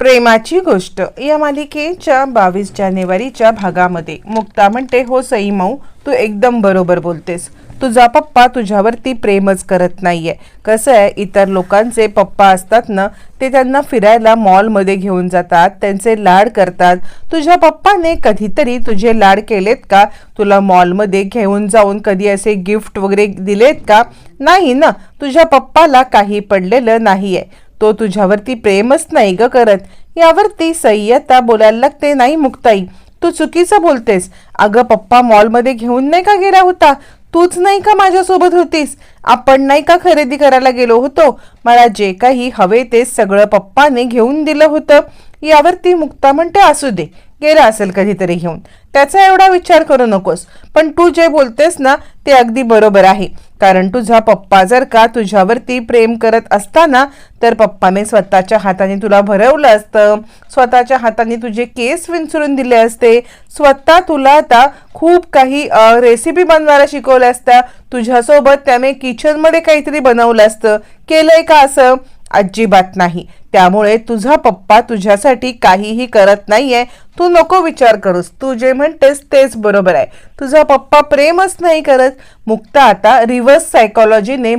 प्रेमाची गोष्ट. या मालिकेच्या बावीस जानेवारीच्या भागामध्ये मुक्ता म्हणते हो सई माऊ तू एकदम बरोबर बोलतेस. तुझा पप्पा तुझ्यावरती प्रेमच करत नाहीये. कसं आहे इतर लोकांचे पप्पा असतात ना ते त्यांना फिरायला मॉलमध्ये घेऊन जातात त्यांचे लाड करतात. तुझ्या पप्पाने कधीतरी तुझे लाड केलेत का? तुला मॉलमध्ये घेऊन जाऊन कधी असे गिफ्ट वगैरे दिलेत का? नाही ना तुझ्या पप्पाला काही पडलेलं नाहीये. तो तुझ्यावरती प्रेमच नाही ग करत. यावरती सय्यता बोलायला लागते नाही मुक्ताई. तू चुकीचं बोलतेस. अगं पप्पा मॉलमध्ये घेऊन नाही का गेला होता? तूच नाही का माझ्यासोबत होतीस? आपण नाही का खरेदी करायला गेलो होतो? मला जे काही हवे ते सगळं पप्पाने घेऊन दिलं होतं. यावरती मुक्ता म्हणते असू दे. गेला असेल कधीतरी घेऊन. त्याचा एवढा विचार करू नकोस. पण तू जे बोलतेस ना ते अगदी बरोबर आहे. कारण तुझा पप्पा जर का तुझ्यावरती प्रेम करत असताना तर पप्पाने स्वतःच्या हाताने तुला भरवलं असतं. स्वतःच्या हाताने तुझे केस विंचरून दिले असते. स्वतः तुला आता खूप काही रेसिपी बनवायला शिकवल्या असत्या. तुझ्यासोबत त्याने किचनमध्ये काहीतरी बनवलं असतं. केलंय का असं? अजिबात नाही. त्यामुळे तुझा पप्पा तुझ्यासाठी काहीही करत नाहीये. तू नको विचार करूस. तू जे म्हणतेस तेच बरोबर आहे. तुझा पप्पा प्रेमच नाही करत. मुक्ता आता रिव्हर्स सायकॉलॉजीने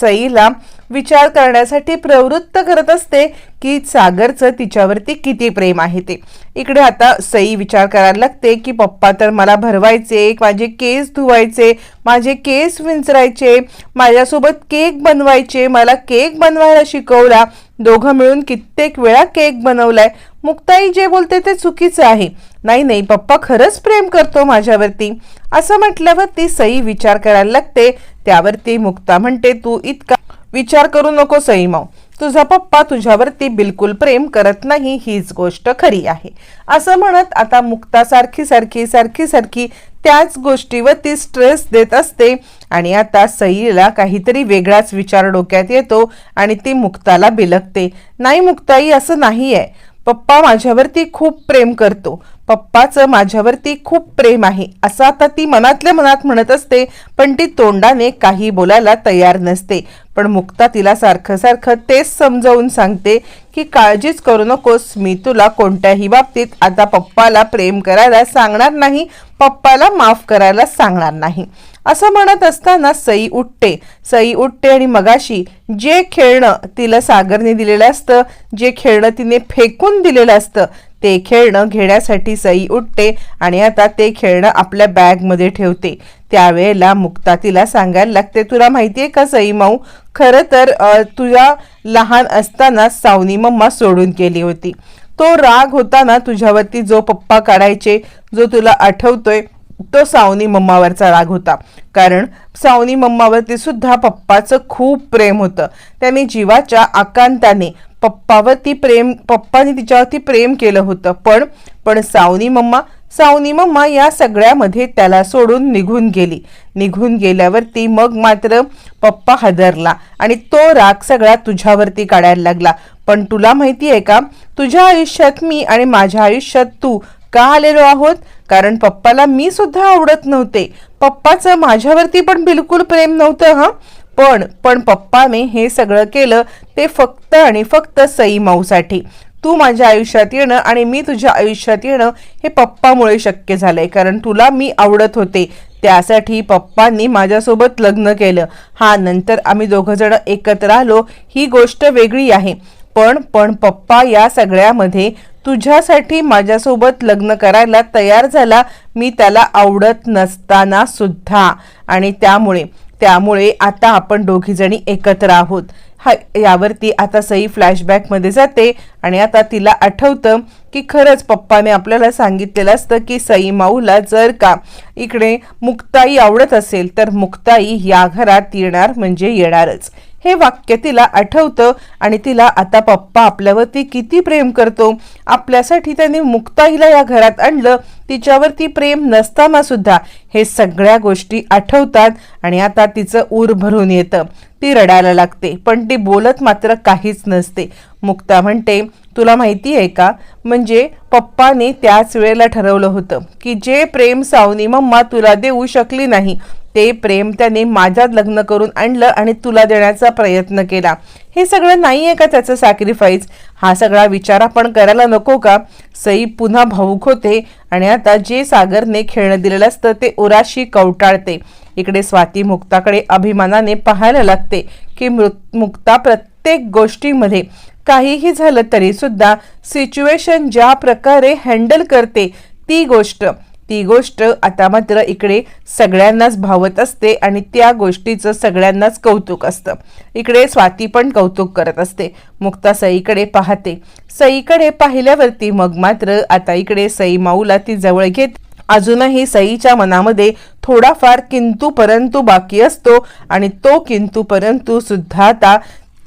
सईला विचार करण्यासाठी प्रवृत्त करत असते की सागरचं तिच्यावरती किती प्रेम आहे ते. इकडे आता सई विचार करायला लागते की पप्पा तर मला भरवायचे माझे केस धुवायचे माझे केस विंचरायचे माझ्यासोबत केक बनवायचे मला केक बनवायला शिकवला. दोघं मिळून कित्येक वेळा केक बनवलाय. मुक्ताई जे बोलते ते चुकीचं आहे. नाही नाही पप्पा खरंच प्रेम करतो माझ्यावरती. असं म्हटल्यावर ती सई विचार करायला लागते. त्यावरती मुक्ता म्हणते तू इतका विचार करू नको सई माऊ. तुझा पप्पा तुझ्यावरती बिलकुल प्रेम करत नाही हीच गोष्ट खरी आहे. असं म्हणत आता मुक्ता सारखी सारखी सारखी सारखी त्याच गोष्टीवरती स्ट्रेस देत असते आणि आता सईला काहीतरी वेगळाच विचार डोक्यात येतो आणि ती मुक्ताला बिलकते नाही मुक्ताई असं नाही आहे पप्पा माझ्यावरती खूप प्रेम करतो. पप्पाचं माझ्यावरती खूप प्रेम आहे. असं आता ती मनातल्या मनात म्हणत असते पण ती तोंडाने काही बोलायला तयार नसते. पण मुक्ता तिला सारखं सारखं तेच समजावून सांगते की काळजीच करू नकोस मी तुला कोणत्याही बाबतीत आता पप्पाला प्रेम करायला सांगणार नाही पप्पाला माफ करायला सांगणार नाही. असं म्हणत असताना सई उठते. सई उठते आणि मगाशी जे खेळणं तिला सागरने दिलेलं असतं जे खेळणं तिने फेकून दिलेलं असतं ते खेळणं घेण्यासाठी सई उठते आणि आता ते खेळणं आपल्या बॅगमध्ये ठेवते. त्यावेळेला मुक्ता तिला सांगायला लागते तुला माहिती आहे का सई माऊ खरं तर तुझ्या लहान असताना सावनी मम्मा सोडून केली होती. तो राग होता ना तुझ्यावरती जो पप्पा काढायचे जो तुला आठवतोय तो सावनी मम्मावरचा राग होता. कारण सावनी मम्मावरती सुद्धा पप्पाचं खूप प्रेम होतं. त्याने जीवाच्या आकांताने पप्पावरती प्रेम पप्पाने तिच्यावरती प्रेम केलं होतं. पण पण सावनी मम्मा सावनी मम्मा या सगळ्यामध्ये त्याला सोडून निघून गेली. निघून गेल्यावरती मग मात्र पप्पा हदरला आणि तो राग सगळा तुझ्यावरती काढायला लागला. पण तुला माहिती आहे का? तुझ्या आयुष्यात मी आणि माझ्या आयुष्यात तू का आलेलो आहोत? कारण पप्पाला मी सुद्धा आवडत नव्हते. पप्पाचं माझ्यावरती पण बिलकुल प्रेम नव्हतं हां. पण पण पप्पाने हे सगळं केलं ते फक्त आणि फक्त सई माऊसाठी. तू माझ्या आयुष्यात येणं आणि मी तुझ्या आयुष्यात येणं हे पप्पामुळे शक्य झालंय कारण तुला मी आवडत होते. त्यासाठी पप्पांनी माझ्यासोबत लग्न केलं. हा नंतर आम्ही दोघंजणं एकत्र आलो. ही गोष्ट वेगळी आहे. पण पण पप्पा या सगळ्यामध्ये तुझ्यासाठी माझ्यासोबत लग्न करायला तयार झाला मी त्याला आवडत नसताना सुद्धा. आणि त्यामुळे त्यामुळे आता आपण दोघीजणी एकत्र आहोत. हा यावरती आता सई फ्लॅशबॅकमध्ये जाते आणि आता तिला आठवतं की खरंच पप्पाने आपल्याला सांगितलेलं असतं की सई माऊला जर का इकडे मुक्ताई आवडत असेल तर मुक्ताई या घरात येणार म्हणजे येणारच. हे वाक्य तिला आठवतं आणि तिला आता पप्पा आपल्यावरती किती प्रेम करतो. आपल्यासाठी त्याने मुक्ताईला या घरात आणलं. तिच्यावरती प्रेम नसताना सुद्धा हे सगळ्या गोष्टी आठवतात आणि आता तिचं ऊर भरून येतं. ती रडायला लागते पण ती बोलत मात्र काहीच नसते. मुक्ता म्हणते तुला माहिती आहे का? म्हणजे पप्पाने त्याच वेळेला ठरवलं होतं की जे प्रेम सावनी मम्मा तुला देऊ शकली नाही ते प्रेम त्याने माझ्यात लग्न करून आणलं आणि तुला देण्याचा प्रयत्न केला. हे सगळं नाही आहे का त्याचं सॅक्रिफाईस हा सगळा विचार आपण करायला नको का? सई पुन्हा भाऊक होते आणि आता जे सागरने खेळणं दिलेलं असतं ते उराशी कवटाळते. इकडे स्वाती मुक्ताकडे अभिमानाने पाहायला लागते की मृत मुक्ता प्रत्येक गोष्टीमध्ये काहीही झालं तरी सुद्धा सिच्युएशन ज्या प्रकारे हँडल करते ती गोष्ट ती गोष्ट आता मात्र इकडे सगळ्यांनाच भावत असते आणि त्या गोष्टीचं सगळ्यांनाच कौतुक असतं. इकडे स्वाती पण कौतुक करत असते. मुक्ता सईकडे पाहते. सईकडे पाहिल्यावरती मग मात्र आता इकडे सई माऊला ती जवळ घेत अजूनही सईच्या मनामध्ये थोडाफार किंतू परंतु बाकी असतो आणि तो किंतू परंतु सुद्धा आता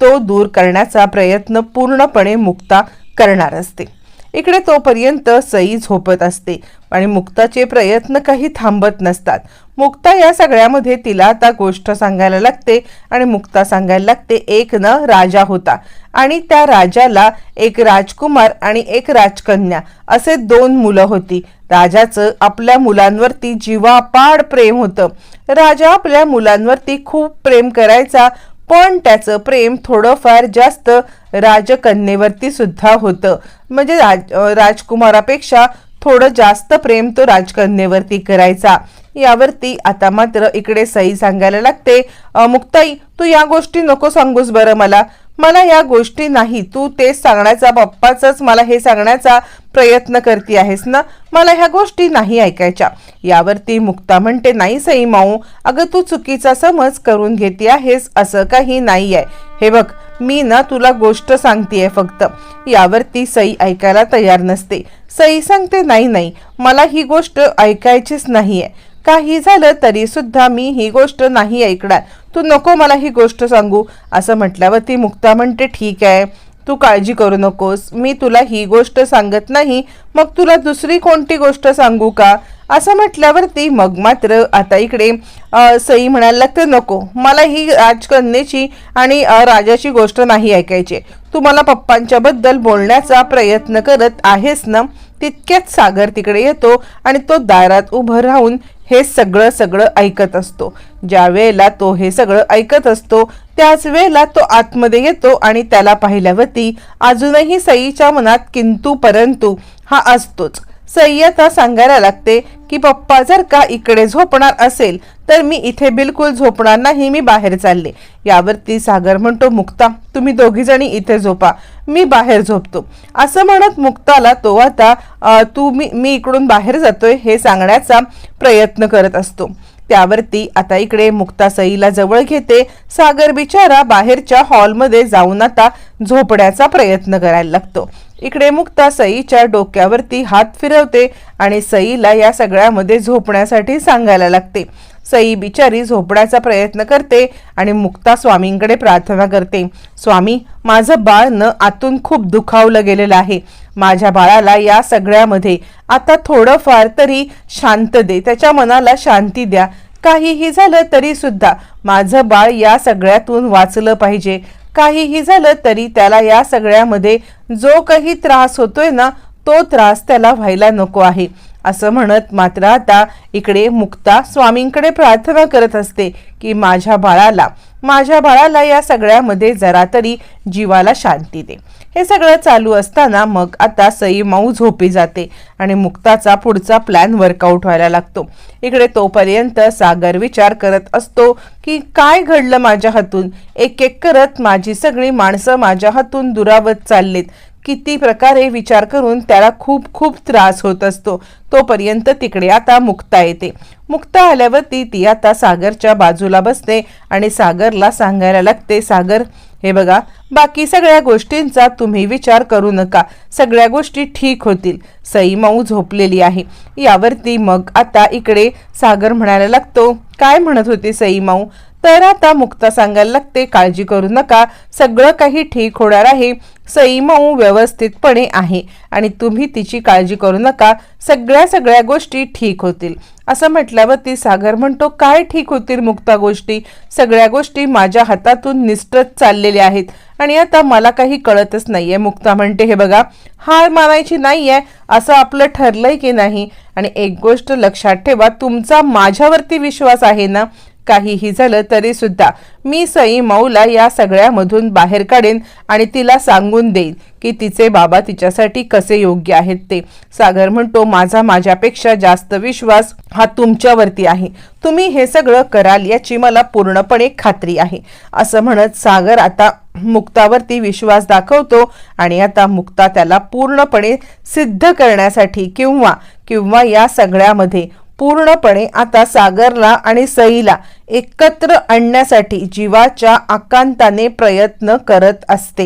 तो दूर करण्याचा प्रयत्न पूर्णपणे मुक्ता करणार असते. इकडे तोपर्यंत सई झोपत असते आणि मुक्ताचे प्रयत्न काही थांबत नसतात. मुक्ता या सगळ्यामध्ये तिला आता गोष्ट सांगायला लागते आणि मुक्ता सांगायला लागते एक न राजा होता आणि त्या राजाला एक राजकुमार आणि एक राजकन्या असे दोन मुलं होती. राजाचं आपल्या मुलांवरती जीवापाड प्रेम होतं. राजा आपल्या मुलांवरती खूप प्रेम करायचा पण त्याचं प्रेम थोडंफार जास्त राजकन्येवरती सुद्धा होतं. म्हणजे राज राजकुमारापेक्षा थोडं जास्त प्रेम तो राजकन्येवरती करायचा. यावरती आता मात्र इकडे सई सांगायला लागते मुक्ताई तू या गोष्टी नको सांगूस बरं मला. मला या गोष्टी नाही. तू तेच सांगण्याचा पप्पाच मला हे सांगण्याचा प्रयत्न करते आहेस ना? मला ह्या गोष्टी नाही ऐकायच्या. यावरती मुक्ता म्हणते नाही सई माऊ अगं तू चुकीचा समज करून घेते आहेस असं काही नाही आहे हे बघ मी ना तुला गोष्ट सांगतेय फक्त. यावर ती सई ऐकायला तयार नसते. सई सांगते नाही नाही मला ही गोष्ट ऐकायचीच नाहीये. काही झालं तरी सुद्धा मी ही गोष्ट नाही ऐकणार. तू नको मला ही गोष्ट सांगू. असं म्हटल्यावर ती मुक्ता म्हणते ठीक आहे. तू काळजी करू नकोस. मी तुला ही गोष्ट सांगत नाही. मग तुला दुसरी कोणती गोष्ट सांगू का? असं म्हटल्यावरती मग मात्र आता इकडे सई म्हणायला तर नको. मला ही राजकन्याची आणि राजाची गोष्ट नाही ऐकायची. तू मला पप्पांच्याबद्दल बोलण्याचा प्रयत्न करत आहेस ना तितक्याच सागर तिकडे येतो आणि तो दारात उभं राहून हे सगळं सगळं ऐकत असतो. ज्या वेळेला तो हे सगळं ऐकत असतो त्याच वेळेला तो आतमध्ये येतो आणि त्याला पाहिल्यावरती अजूनही सईच्या मनात किंतु परंतु हा असतोच. सई आता सांगायला लागते की पप्पा जर का इकडे झोपणार असेल तर मी इथे बिलकुल झोपणार नाही मी बाहेर चालले. यावरती सागर म्हणतो मुक्ता तुम्ही दोघीजणी इथे झोपा मी बाहेर झोपतो. असं म्हणत मुक्ताला तो आता तू मी मी इकडून बाहेर जातोय हे सांगण्याचा प्रयत्न करत असतो. त्यावरती आता इकडे मुक्ता सईला जवळ घेते. सागर बिचारा बाहेरच्या हॉलमध्ये जाऊन आता झोपण्याचा प्रयत्न करायला लागतो. इकडे मुक्ता सईच्या डोक्यावरती हात फिरवते आणि सईला या सगळ्यामध्ये झोपण्यासाठी सांगायला लागते. सई बिचारी झोपण्याचा प्रयत्न करते आणि मुक्ता स्वामींकडे प्रार्थना करते. स्वामी माझं बाळ न आतून खूप दुखावलं गेलेलं आहे. माझ्या बाळाला या सगळ्यामध्ये आता थोडंफार तरी शांत दे. त्याच्या मनाला शांती द्या. काहीही झालं तरी सुद्धा माझं बाळ या सगळ्यातून वाचलं पाहिजे. काहीही झालं तरी त्याला या सगळ्यामध्ये जो काही त्रास होतोय ना तो त्रास त्याला व्हायला नको आहे. असं म्हणत मात्र आता इकडे मुक्ता स्वामींकडे प्रार्थना करत असते की माझ्या बाळाला माझ्या बाळाला या सगळ्यामध्ये जरा तरी जीवाला शांती दे. हे सगळं चालू असताना मग आता सई माऊ झोपी जाते आणि मुक्ताचा पुढचा प्लॅन वर्कआउट व्हायला लागतो. इकडे तोपर्यंत सागर विचार करत असतो की काय घडलं माझ्या हातून? एक एक करत माझी सगळी माणसं माझ्या हातून दुरावत चाललीत. किती प्रकारे विचार करून त्याला खूप खूप त्रास होत असतो. तोपर्यंत तिकडे आता मुक्ता येते. मुक्ता आल्यावरती ती आता सागरच्या बाजूला बसते आणि सागरला सांगायला लागते सागर हे बघा बाकी सगळ्या गोष्टींचा तुम्ही विचार करू नका. सगळ्या गोष्टी ठीक होतील. सई माऊ झोपलेली आहे. यावरती मग आता इकडे सागर म्हणायला लागतो काय म्हणत होती सई माऊ? तर आता मुक्ता सांगायला लागते काळजी करू नका सगळं काही ठीक होणार आहे सई मऊ व्यवस्थितपणे आहे आणि तुम्ही तिची काळजी करू नका सगळ्या सगळ्या गोष्टी ठीक होतील. असं म्हटल्यावरती सागर म्हणतो काय ठीक होतील मुक्ता गोष्टी? सगळ्या गोष्टी माझ्या हातातून निष्ठत चाललेल्या आहेत आणि आता मला काही कळतच नाहीये. मुक्ता म्हणते हे बघा हार मानायची नाहीये असं आपलं ठरलंय की नाही? आणि एक गोष्ट लक्षात ठेवा तुमचा माझ्यावरती विश्वास आहे ना काहीही झालं तरी सुद्धा मी सई मऊला या सगळ्यामधून बाहेर काढेन आणि तिला सांगून देईन की तिचे बाबा तिच्यासाठी कसे योग्य आहेत ते. सागर म्हणतो माझा माझ्यापेक्षा जास्त विश्वास हा तुमच्यावरती आहे. तुम्ही हे सगळं कराल याची मला पूर्णपणे खात्री आहे. असं म्हणत सागर आता मुक्तावरती विश्वास दाखवतो आणि आता मुक्ता त्याला पूर्णपणे सिद्ध करण्यासाठी किंवा किंवा या सगळ्यामध्ये पूर्णपणे आता सागरला आणि सईला एकत्र आणण्यासाठी जीवाच्या आकांताने प्रयत्न करत असते.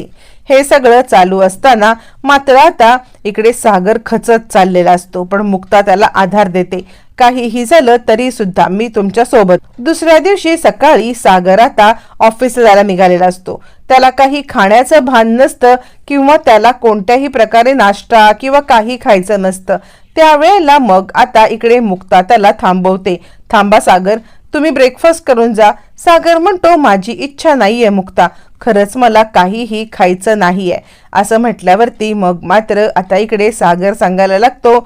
हे सगळं चालू असताना मात्र आता इकडे सागर खचत चाललेला असतो. पण मुक्ता त्याला आधार देते. काहीही झालं तरी सुद्धा मी तुमच्यासोबत दुसऱ्या दिवशी सकाळी सागर आता ऑफिसला जायला निघालेला असतो. त्याला काही खाण्याचं भान नसतं किंवा त्याला कोणत्याही प्रकारे नाश्ता किंवा काही खायचं नसतं. त्यावेळेला मग आता इकडे मुक्ता त्याला थांबवते. थांबा सागर तुम्ही ब्रेकफास्ट करून जा. सागर म्हणतो माझी इच्छा नाहीये मुक्ता. खरंच मला काहीही खायचं नाहीये. असं म्हटल्यावरती मग मात्र आता इकडे सागर सांगायला लागतो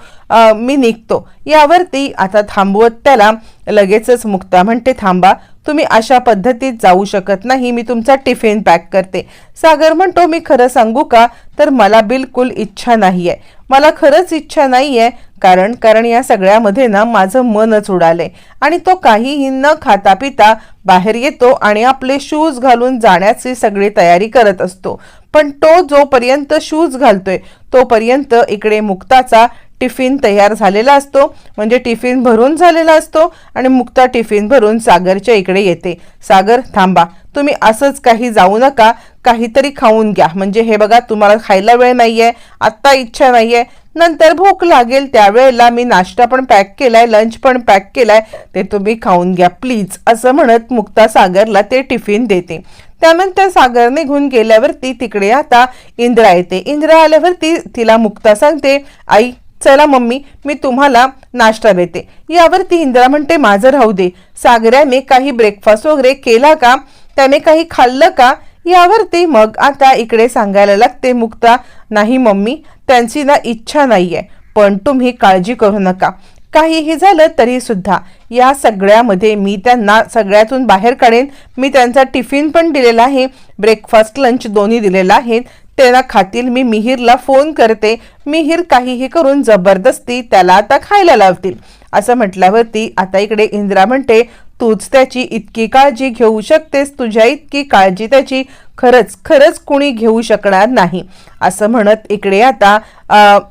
मी निघतो. यावरती आता थांबवत त्याला लगेचच मुक्ता म्हणते थांबा तुम्ही अशा पद्धतीत जाऊ शकत नाही. मी तुमचा टिफिन पॅक करते. सागर म्हणतो मी खरं सांगू का? तर मला बिलकुल इच्छा नाही आहे मला खरंच इच्छा नाही आहे कारण कारण या सगळ्यामध्ये ना माझं मनच उडाले आणि तो काहीही न खाता पिता बाहेर येतो आणि आपले शूज घालून जाण्याची सगळी तयारी करत असतो. पण तो जोपर्यंत शूज घालतोय तोपर्यंत इकडे मुक्ताचा टिफिन तयार झालेला असतो. म्हणजे टिफिन भरून झालेला असतो आणि मुक्ता टिफिन भरून सागरच्या इकडे येते. सागर थांबा. तुम्ही असंच काही जाऊ नका. काहीतरी खाऊन घ्या. म्हणजे हे बघा तुम्हाला खायला वेळ नाही आहे आत्ता इच्छा नाहीये. नंतर भूक लागेल त्यावेळेला मी नाश्ता पण पॅक केलाय लंच पण पॅक केलाय. ते तुम्ही खाऊन घ्या प्लीज. असं म्हणत मुक्ता सागरला ते टिफिन देते. त्यानंतर सागर निघून गेल्यावरती तिकडे आता इंद्रा येते. इंद्रा आल्यावरती तिला मुक्ता सांगते आई चला मम्मी मी तुम्हाला नाश्ता देते. यावरती इंदिरा म्हणते माझं राहू दे. सागऱ्याने काही ब्रेकफास्ट वगैरे केला का? त्याने काही खाल्लं का? यावरती मग आता इकडे सांगायला लागते मुक्ता नाही मम्मी त्यांची ना इच्छा नाही आहे पण तुम्ही काळजी करू नका. काहीही झालं तरी सुद्धा या सगळ्यामध्ये मी त्यांना सगळ्यातून बाहेर काढेन. मी त्यांचा टिफिन पण दिलेला आहे ब्रेकफास्ट लंच दोन्ही दिलेला आहे. त्याला खातील मी मिहीरला फोन करते. मिहीर काहीही करून जबरदस्ती त्याला आता खायला लावतील. असं म्हटल्यावरती आता इकडे इंदिरा म्हणते तूच त्याची इतकी काळजी घेऊ शकतेस तुझ्या इतकी काळजी त्याची खरंच खरंच कुणी घेऊ शकणार नाही. असं म्हणत इकडे आता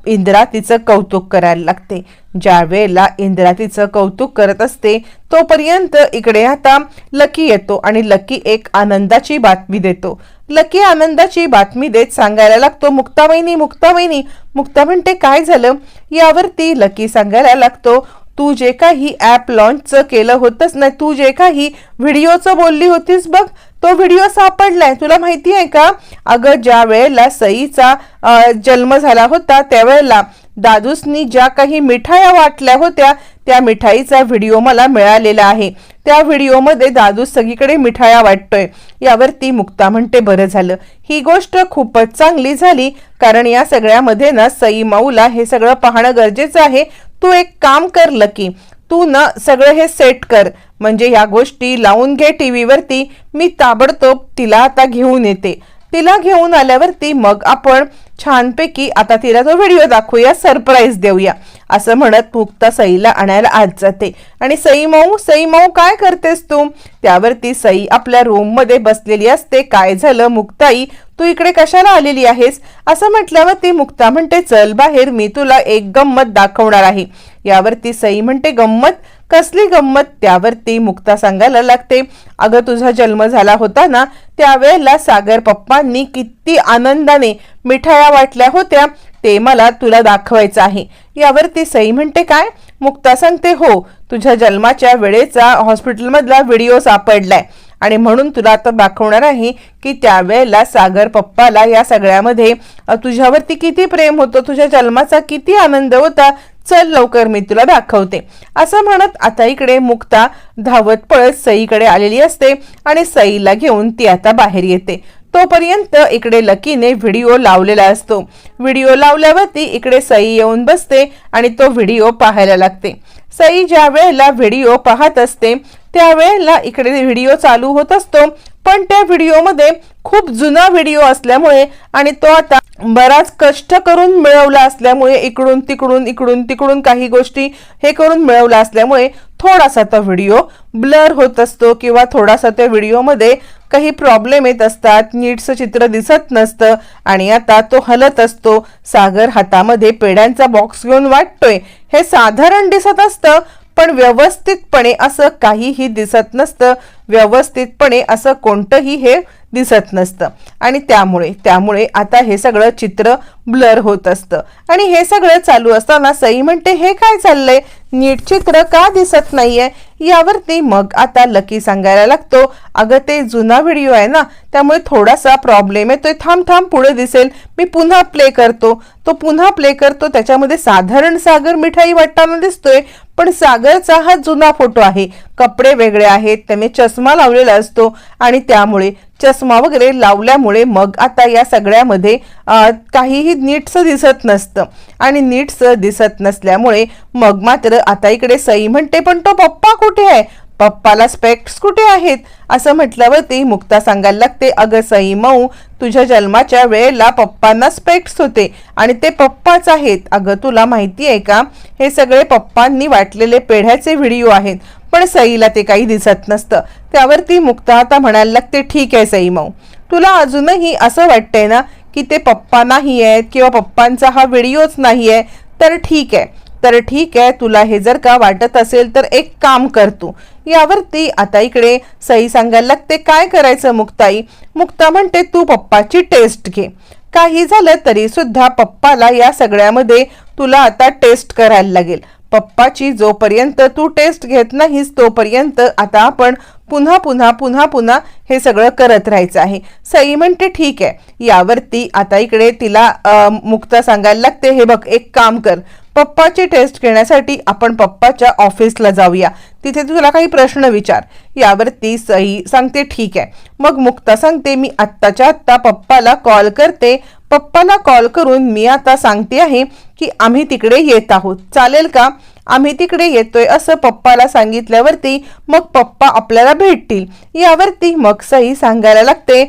इंदिरा तिचं कौतुक करायला लागते. ज्या वेळेला इंदिरा तिचं कौतुक करत असते तोपर्यंत इकडे आता लकी येतो आणि लकी एक आनंदाची बातमी देतो. लकी आनंदाची बातमी देत सांगायला लागतो मुक्तावहिनी मुक्तावहिनी मुक्ता म्हणते काय झालं? यावरती लकी सांगायला लागतो तू जे काही ॲप लॉन्चचं केलं होतंस नाही तू जे काही व्हिडिओचं बोलली होतीस बघ तो व्हिडिओ सापडलाय. तुला माहिती आहे का? अगं ज्या वेळेला सईचा जन्म झाला होता त्यावेळेला दादूसनी ज्या काही मिठाया वाटल्या होत्या त्या मिठाईचा व्हिडिओ मला मिळालेला आहे. त्या व्हिडिओमध्ये दादू सगळीकडे मिठाया वाटतोय. यावरती मुक्ता म्हणते बरं झालं. ही गोष्ट खूपच चांगली झाली कारण या सगळ्यामध्ये ना सई माऊला हे सगळं पाहणं गरजेचं आहे. तू एक काम कर लकी. तू ना सगळं हे सेट कर. म्हणजे या गोष्टी लावून घे टी व्हीवरती मी ताबडतोब तिला आता घेऊन येते. तिला घेऊन आल्यावरती मग आपण छानपैकी आता तिला तो व्हिडिओ दाखवूया सरप्राईज देऊया. असं म्हणत मुक्ता सईला आणायला आत जाते. आणि सई माऊ सई मऊ काय करतेस तू? त्यावरती सई आपल्या रूममध्ये बसलेली असते. काय झालं मुक्ताई? तू इकडे कशाला आलेली आहेस? असं म्हटल्यावर ती मुक्ता म्हणते चल बाहेर मी तुला एक गंमत दाखवणार आहे. यावरती सई म्हणते गंमत? कसली गंमत त्यावरती मुक्ता सांगायला लागते? अगं तुझा जन्म झाला होता ना त्यावेळेला सागर पप्पांनी किती आनंदाने मिठाया वाटल्या होत्या ते मला तुला दाखवायचं आहे. यावरती सई म्हणते काय? मुक्ता सांगते हो तुझ्या जन्माच्या वेळेचा हॉस्पिटलमधला व्हिडिओ सापडलाय आणि म्हणून तुला आता दाखवणार आहे की त्यावेळेला सागर पप्पाला या सगळ्यामध्ये तुझ्यावरती किती प्रेम होतं? तुझ्या जन्माचा किती आनंद होता? चल लवकर मी तुला दाखवते. असं म्हणत आता इकडे मुक्ता धावत पळत सईकडे आलेली असते आणि सईला घेऊन ती आता बाहेर येते. तोपर्यंत इकडे लकीने व्हिडिओ लावलेला असतो. व्हिडिओ लावल्यावरती इकडे सई येऊन बसते आणि तो व्हिडिओ पाहायला लागते. सई ज्या वेळेला व्हिडिओ पाहत असते त्यावेळेला इकडे व्हिडिओ चालू होत असतो पण त्या व्हिडिओमध्ये खूप जुना व्हिडिओ असल्यामुळे आणि तो आता बराच कष्ट करून मिळवला असल्यामुळे इकडून तिकडून इकडून तिकडून काही गोष्टी हे करून मिळवला असल्यामुळे थोडासा तो व्हिडिओ ब्लर होत असतो किंवा थोडासा त्या व्हिडिओमध्ये काही प्रॉब्लेम येत असतात नीटचं चित्र दिसत नसतं आणि आता तो हलत असतो. सागर हातामध्ये पेड्यांचा बॉक्स घेऊन वाटतोय. हे साधारण दिसत असतं पण व्यवस्थितपणे असं काहीही दिसत नसतं. व्यवस्थितपणे असं कोणतंही हे दिसत नसतं. आणि त्यामुळे त्यामुळे आता हे सगळं चित्र ब्लर होत असतं. आणि हे सगळं चालू असताना सई म्हणते हे काय चाललंय? नीट चित्र का दिसत नाहीये? यावरती मग आता लकी सांगायला लागतो अगं ते जुना व्हिडिओ आहे ना त्यामुळे थोडासा प्रॉब्लेम येतोय. थांब थांब पुढे दिसेल. मी पुन्हा प्ले करतो. तो पुन्हा प्ले करतो त्याच्यामध्ये साधारण सागर मिठाई वाटताना दिसतोय पण सागरचा हा जुना फोटो आहे. कपडे वेगळे आहेत त्याने चष्मा लावलेला असतो. आणि त्यामुळे चष्मा वगैरे लावल्यामुळे मग आता या सगळ्यामध्ये काहीही नीटसं दिसत नसतं. आणि नीटसं दिसत नसल्यामुळे मग मात्र आता इकडे सई म्हणते पण तो पप्पा कुठे आहे? पप्पाला स्पेक्ट्स कुठे आहेत? असं म्हटल्यावरती मुक्ता सांगायला लागते अगं सई मऊ तुझ्या जन्माच्या वेळेला पप्पांना स्पेक्ट्स होते आणि ते पप्पाच आहेत. अगं तुला माहिती आहे का? हे सगळे पप्पांनी वाटलेले पेढ्याचे व्हिडिओ आहेत. पण सईला ते काही दिसत नसतं. त्यावरती मुक्ता आता म्हणायला लागते ठीक आहे सई मऊ. तुला अजूनही असं वाटतंय ना की ते पप्पा नाही आहेत किंवा पप्पांचा हा व्हिडिओच नाही आहे तर ठीक आहे. तर ठीक आहे तुला हे जर का वाटत असेल तर एक काम कर तू. यावरती आता इकडे सई सांगायला लागते काय करायचं मुक्ताई? मुक्ता म्हणते तू पप्पाची टेस्ट घे. काही झालं तरी सुद्धा पप्पाला या सगळ्यामध्ये तुला आता टेस्ट करायला लागेल. पप्पाची जोपर्यंत तू टेस्ट घेत नाहीस तोपर्यंत आता आपण पुन्हा पुन्हा पुन्हा पुन्हा हे सगळं करत राहायचं आहे. सई म्हणते ठीक आहे यावरती आता इकडे तिला मुक्ता सांगायला लागते हे बघ एक काम कर. पप्पाची टेस्ट घेण्यासाठी आपण पप्पाच्या ऑफिसला जाऊया. तिथे तुला काही प्रश्न विचार. यावरती सई सांगते ठीक आहे. मग मुक्ता सांगते मी आत्ताच्या आत्ता पप्पाला कॉल करते. पप्पाला कॉल करून मी आता सांगते आहे की आम्ही तिकडे येत आहोत. चालेल का? आम्ही तिकडे येतोय असं पप्पाला सांगितल्यावरती मग पप्पा आपल्याला भेटतील. यावरती मग सही सांगायला लागते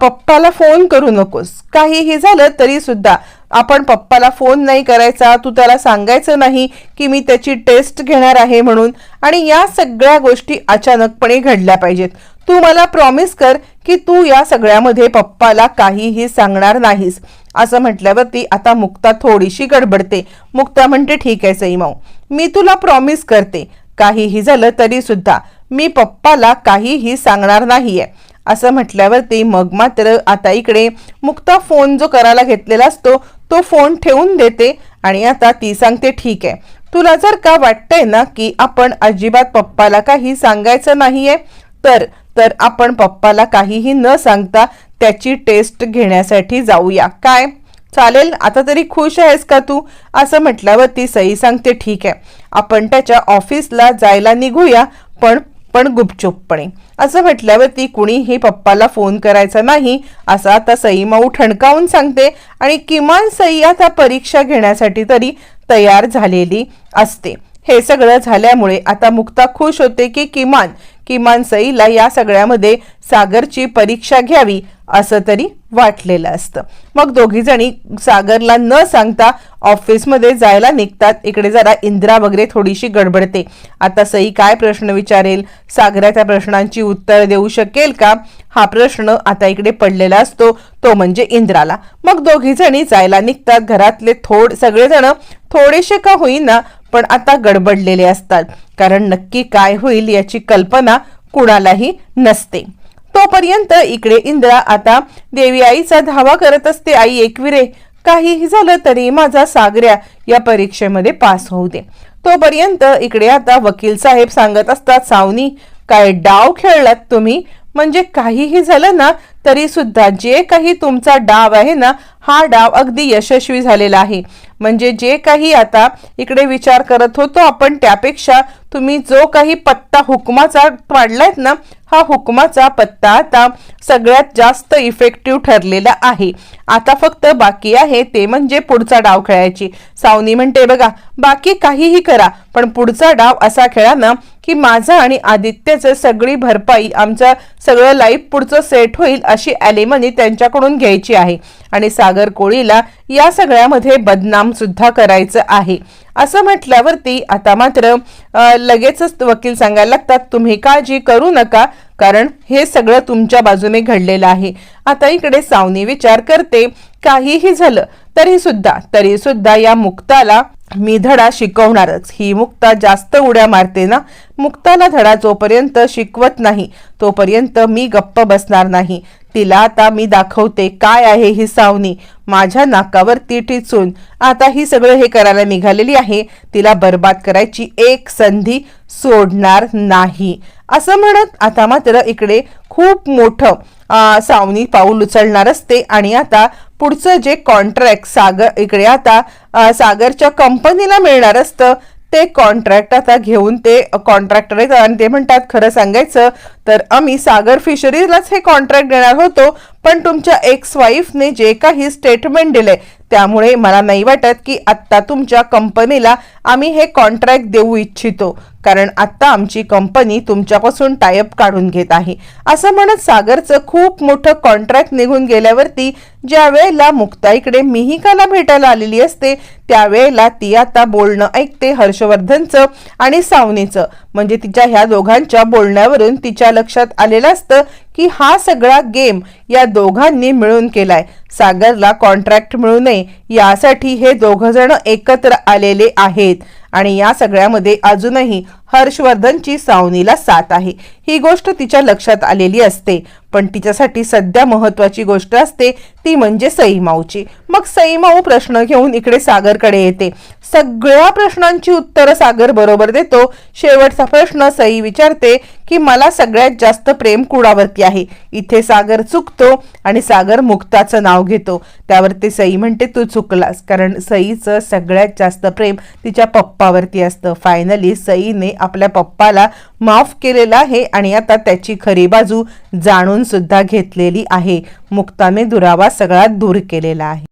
पप्पाला फोन करू नकोस. काहीही झालं तरी सुद्धा आपण पप्पाला फोन नाही करायचा. तू त्याला सांगायचं नाही की मी त्याची टेस्ट घेणार आहे म्हणून. आणि या सगळ्या गोष्टी अचानकपणे घडल्या पाहिजेत. तू मला प्रॉमिस कर की तू या सगळ्यामध्ये पप्पाला काहीही सांगणार नाहीस. असं म्हटल्यावरती आता मुक्ता थोडीशी गडबडते. मुक्ता म्हणते ठीक आहे सईमाऊ. मी तुला प्रॉमिस करते. काहीही झालं तरी सुद्धा मी पप्पाला काहीही सांगणार नाहीये. असं म्हटल्यावरती मग मात्र आता इकडे मुक्ता फोन जो करायला घेतलेला असतो तो फोन ठेवून देते आणि आता ती सांगते ठीक आहे. तुला जर का वाटतंय ना की आपण अजिबात पप्पाला काही सांगायचं नाहीये तर तर आपण पप्पाला काहीही न सांगता त्याची टेस्ट घेण्यासाठी जाऊया. काय? चालेल? आता तरी खुश आहेस का तू? असं म्हटल्यावर ती सई सांगते ठीक आहे. आपण त्याच्या ऑफिसला जायला निघूया पण पण गुपचूपपणे. असं म्हटल्यावर ती कुणीही पप्पाला फोन करायचा नाही असं आता सई माऊ ठणकावून सांगते. आणि किमान सई आता परीक्षा घेण्यासाठी तरी तयार झालेली असते. हे सगळं झाल्यामुळे आता मुक्ता खुश होते की किमान किमान सईला या सगळ्यामध्ये सागरची परीक्षा घ्यावी असं तरी वाटलेलं असतं. मग दोघी जणी सागरला न सांगता ऑफिसमध्ये जायला निघतात. इकडे जरा इंदिरा वगैरे थोडीशी गडबडते. आता सई काय प्रश्न विचारेल? सागराच्या प्रश्नांची उत्तर देऊ शकेल का? हा प्रश्न आता इकडे पडलेला असतो. तो म्हणजे इंद्राला. मग दोघी जणी जायला निघतात. घरातले थोड सगळेजण थोडेसे का होईना पण आता गडबडलेले असतात. कारण नक्की काय होईल याची कल्पना कुणालाही नसते. तोपर्यंत इकडे इंद्रा आता देवी आईचा धावा करत असते. आई एकविरे काहीही झालं तरी माझा सागऱ्या या परीक्षेमध्ये पास होऊ दे. तोपर्यंत इकडे आता वकील साहेब सांगत असतात सावनी काय डाव खेळलात तुम्ही? म्हणजे काहीही झालं ना तरी सुद्धा जे काही तुमचा डाव आहे ना हा डाव अगदी यशस्वी झालेला आहे. म्हणजे जे काही आता इकडे विचार करत होतो आपण त्यापेक्षा तुम्ही जो काही पत्ता हुकमाचा पाडलायत ना हा हुकमाचा पत्ता आता सगळ्यात जास्त इफेक्टिव्ह ठरलेला आहे. आता फक्त बाकी आहे ते म्हणजे पुढचा डाव खेळायची. सावनी म्हणते बघा बाकी काहीही करा पण पुढचा डाव असा खेळा ना की माझं आणि आदित्यचं सगळी भरपाई आमचं सगळं लाईफ पुढचं सेट होईल अशी ॲलिमनी त्यांच्याकडून घ्यायची आहे. आणि सागर कोळीला या सगळ्यामध्ये बदनाम सुद्धा करायचं आहे. असं म्हटल्यावरती आता मात्र लगेचच वकील सांगायला लागतात तुम्ही काळजी करू नका कारण हे सगळं तुमच्या बाजूने घडलेलं आहे. आता इकडे सावनी विचार करते काहीही झालं तरी सुद्धा तरी सुद्धा या मुक्ताला मी धडा शिकवणारच. ही मुक्ता जास्त उड्या मारते ना? मुक्ताला धडा जोपर्यंत शिकवत नाही तोपर्यंत मी गप्प बसणार नाही. तिला आता मी दाखवते काय आहे ही सावनी. माझ्या नाकावरती टिचून. आता ही सगळं हे करायला निघालेली आहे. तिला बर्बाद करायची एक संधी सोडणार नाही. असं म्हणत आता मात्र इकडे खूप मोठं सावनी पाऊल उचलणार असते आणि आता पुढचं जे कॉन्ट्रॅक्ट सागर इकडे आता सागरच्या कंपनीला मिळणार असतं. ते कॉन्ट्रॅक्ट आता घेऊन ते कॉन्ट्रॅक्टर आहेत आणि ते म्हणतात खरं सांगायचं तर आम्ही सागर फिशरीजलाच हे कॉन्ट्रॅक्ट देणार होतो पण तुमच्या एक्स वाईफने जे काही स्टेटमेंट दिले त्यामुळे मला नाही वाटत की आत्ता तुमच्या कंपनीला आम्ही हे कॉन्ट्रॅक्ट देऊ इच्छितो. कारण आत्ता आमची कंपनी तुमच्यापासून टायअप काढून घेत आहे. असं म्हणत सागरचं खूप मोठं कॉन्ट्रॅक्ट निघून गेल्यावरती ज्या वेळेला मुक्ता इकडे मिहिकाला भेटायला आलेली असते त्यावेळेला ती आता बोलणं ऐकते हर्षवर्धनचं आणि सावनीचं. म्हणजे तिच्या ह्या दोघांच्या बोलण्यावरून तिच्या लक्षात आलेलं असतं की हा सगळा गेम या दोघांनी मिळून केलाय. सागरला कॉन्ट्रॅक्ट मिळू नये यासाठी हे दोघजण एकत्र आलेले आहेत. आणि या सगळ्यामध्ये अजूनही हर्षवर्धनची सावनीला साथ आहे. ही गोष्ट तिच्या लक्षात आलेली असते. पण तिच्यासाठी सध्या महत्वाची गोष्ट असते ती म्हणजे सईमाऊची. मग सईमाऊ प्रश्न घेऊन इकडे सागरकडे येते. सगळ्या प्रश्नांची उत्तरं सागर बरोबर देतो. शेवटचा प्रश्न सई विचारते की मला सगळ्यात जास्त प्रेम कुणावरती आहे? इथे सागर चुकतो आणि सागर मुक्ताचं नाव घेतो. त्यावरती सई म्हणते तू चुकलास. कारण सईचं सगळ्यात जास्त प्रेम तिच्या पप्पावरती असतं. फायनली सईने आपल्या पप्पाला माफ केलेलं आहे आणि आता त्याची खरी बाजू जाणून सुद्धा घेतलेली आहे. मुक्ताने दुरावा सगळा दूर केलेला आहे.